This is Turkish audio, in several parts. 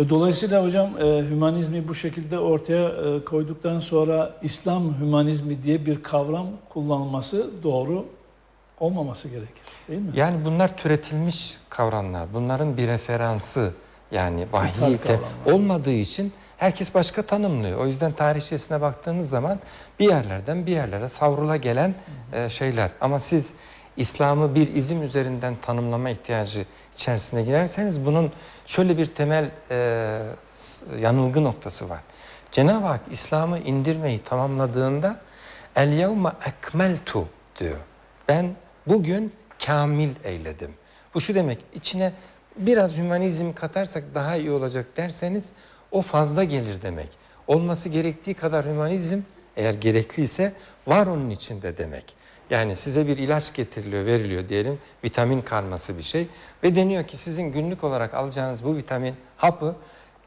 E, Dolayısıyla hocam e, hümanizmi bu şekilde ortaya e, koyduktan sonra İslam hümanizmi diye bir kavram kullanılması doğru olmaması gerekir. Değil mi? Yani bunlar türetilmiş kavramlar. Bunların bir referansı yani kavramlar. olmadığı için herkes başka tanımlıyor. O yüzden tarihçesine baktığınız zaman bir yerlerden bir yerlere savrula gelen e, şeyler. Ama siz İslam'ı bir izim üzerinden tanımlama ihtiyacı içerisine girerseniz bunun şöyle bir temel e, yanılgı noktası var. Cenab-ı Hak İslam'ı indirmeyi tamamladığında el yevme ekmeltu diyor. Ben bugün kamil eyledim. Bu şu demek içine biraz hümanizm katarsak daha iyi olacak derseniz o fazla gelir demek. Olması gerektiği kadar hümanizm eğer gerekliyse var onun içinde demek. Yani size bir ilaç getiriliyor, veriliyor diyelim. Vitamin karması bir şey. Ve deniyor ki sizin günlük olarak alacağınız bu vitamin hapı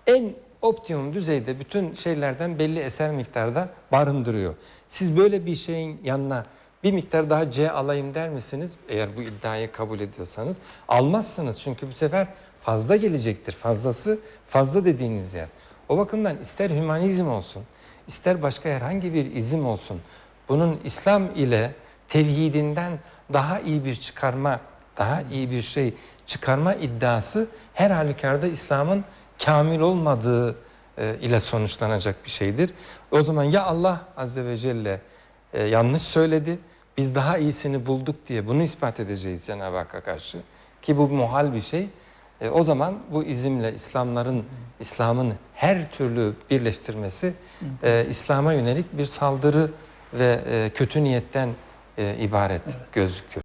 en optimum düzeyde bütün şeylerden belli eser miktarda barındırıyor. Siz böyle bir şeyin yanına bir miktar daha C alayım der misiniz? Eğer bu iddiayı kabul ediyorsanız almazsınız. Çünkü bu sefer fazla gelecektir. Fazlası fazla dediğiniz yer. O bakımdan ister hümanizm olsun, ister başka herhangi bir izim olsun. Bunun İslam ile tevhidinden daha iyi bir çıkarma, daha iyi bir şey çıkarma iddiası her halükarda İslam'ın kamil olmadığı e, ile sonuçlanacak bir şeydir. O zaman ya Allah Azze ve Celle e, yanlış söyledi, biz daha iyisini bulduk diye bunu ispat edeceğiz Cenab-ı Hakk'a karşı ki bu muhal bir şey. E, o zaman bu izimle İslamların, İslam'ın her türlü birleştirmesi e, İslam'a yönelik bir saldırı ve e, kötü niyetten e, ibaret gözükür.